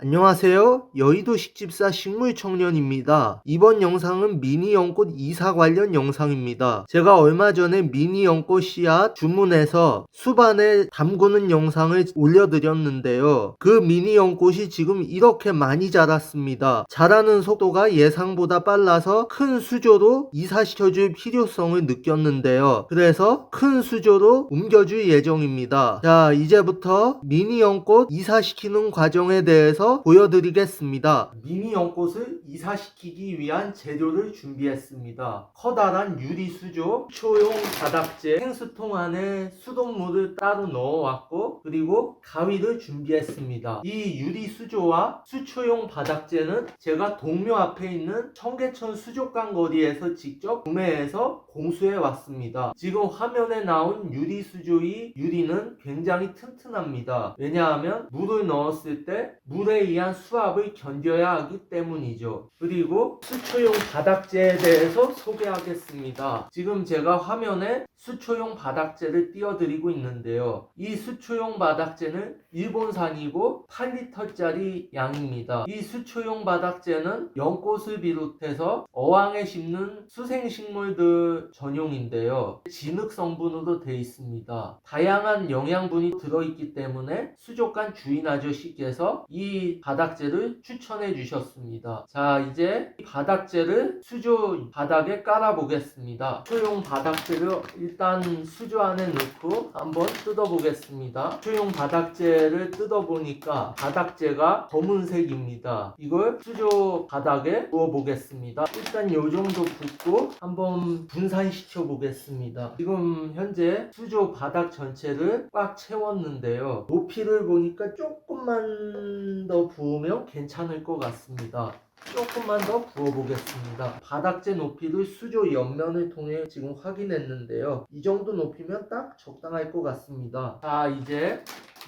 안녕하세요. 여의도 식집사 식물청년입니다. 이번 영상은 미니 연꽃 이사 관련 영상입니다. 제가 얼마 전에 미니 연꽃 씨앗 주문해서 수반에 담그는 영상을 올려드렸는데요. 그 미니 연꽃이 지금 이렇게 많이 자랐습니다. 자라는 속도가 예상보다 빨라서 큰 수조로 이사시켜줄 필요성을 느꼈는데요. 그래서 큰 수조로 옮겨줄 예정입니다. 자, 이제부터 미니 연꽃 이사시키는 과정에 대해서 보여드리겠습니다. 미니 연꽃을 이사시키기 위한 재료를 준비했습니다. 커다란 유리 수조, 초용 바닥재, 생수통 안에 수돗물을 따로 넣어왔고 그리고 가위를 준비했습니다. 이 유리 수조와 수초용 바닥재는 제가 동묘 앞에 있는 청계천 수족관 거리에서 직접 구매해서 공수해 왔습니다. 지금 화면에 나온 유리 수조의 유리는 굉장히 튼튼합니다. 왜냐하면 물을 넣었을 때 물에 의한 수압을 견뎌야 하기 때문이죠. 그리고 수초용 바닥재에 대해서 소개하겠습니다. 지금 제가 화면에 수초용 바닥재를 띄워드리고 있는데요. 이 수초용 바닥재는 일본산이고 8리터짜리 양입니다. 이 수초용 바닥재는 연꽃을 비롯해서 어항에 심는 수생식물들 전용인데요. 진흙 성분으로 되어 있습니다. 다양한 영양분이 들어있기 때문에 수족관 주인 아저씨께서 이 바닥재를 추천해 주셨습니다. 자, 이제 이 바닥재를 수조 바닥에 깔아 보겠습니다. 수용 바닥재를 일단 수조 안에 넣고 한번 뜯어 보겠습니다. 수용 바닥재를 뜯어 보니까 바닥재가 검은색입니다. 이걸 수조 바닥에 부어 보겠습니다. 일단 요 정도 붓고 한번 분산시켜 보겠습니다. 지금 현재 수조 바닥 전체를 꽉 채웠는데요. 높이를 보니까 조금만 더 부으면 괜찮을 것 같습니다. 조금만 더 부어보겠습니다. 바닥재 높이를 수조 옆면을 통해 지금 확인했는데요. 이 정도 높이면 딱 적당할 것 같습니다. 자, 이제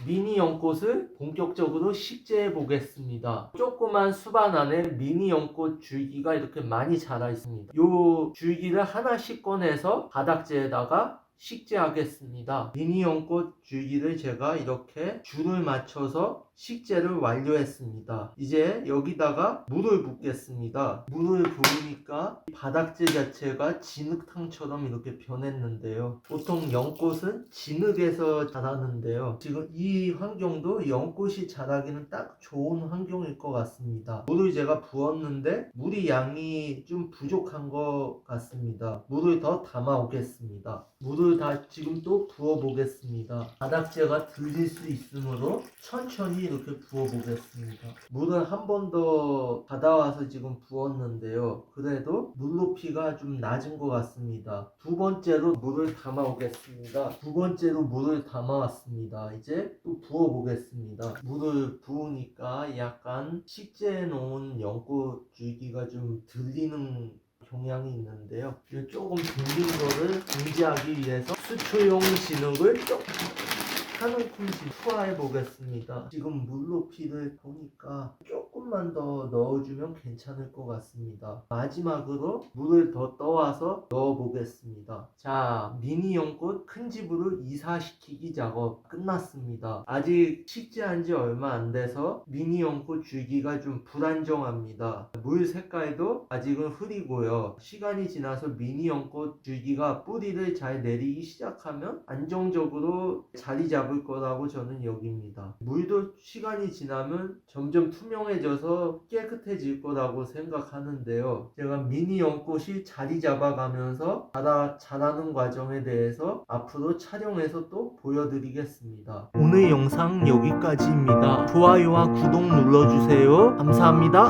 미니 연꽃을 본격적으로 식재해 보겠습니다. 조그만 수반 안에 미니 연꽃 줄기가 이렇게 많이 자라 있습니다. 이 줄기를 하나씩 꺼내서 바닥재에다가 식재하겠습니다. 미니 연꽃 줄기를 제가 이렇게 줄을 맞춰서 식재를 완료했습니다. 이제 여기다가 물을 붓겠습니다. 물을 부으니까 이 바닥재 자체가 진흙탕처럼 이렇게 변했는데요. 보통 연꽃은 진흙에서 자라는데요. 지금 이 환경도 연꽃이 자라기는 딱 좋은 환경일 것 같습니다. 물을 제가 부었는데 물이 양이 좀 부족한 것 같습니다. 물을 더 담아 오겠습니다. 물을 다 지금 또 부어 보겠습니다. 바닥재가 들릴 수 있으므로 천천히 이렇게 부어 보겠습니다. 물을 한번 더 받아와서 지금 부었는데요. 그래도 물 높이가 좀 낮은 것 같습니다. 두 번째로 물을 담아 오겠습니다. 두 번째로 물을 담아 왔습니다. 이제 또 부어 보겠습니다. 물을 부으니까 약간 식재해 놓은 연꽃 줄기가 좀 들리는 경향이 있는데요. 이 조금 들린 거를 방지하기 위해서 수초용 진흙을 조금 한 움큼씩 투하해 보겠습니다. 지금 물 높이를 보니까 조금만 더 넣어주면 괜찮을 것 같습니다. 마지막으로 물을 더 떠와서 넣어 보겠습니다. 자, 미니 연꽃 큰 집으로 이사시키기 작업 끝났습니다. 아직 식재한 지 얼마 안 돼서 미니 연꽃 줄기가 좀 불안정합니다. 물 색깔도 아직은 흐리고요. 시간이 지나서 미니 연꽃 줄기가 뿌리를 잘 내리기 시작하면 안정적으로 자리 잡을 거라고 저는 여깁니다. 물도 시간이 지나면 점점 투명해져서 깨끗해질 거라고 생각하는데요. 제가 미니 연꽃이 자리 잡아가면서 자라, 자라는 과정에 대해서 앞으로 촬영해서 또 보여드리겠습니다. 오늘 영상 여기까지입니다. 좋아요와 구독 눌러주세요. 감사합니다.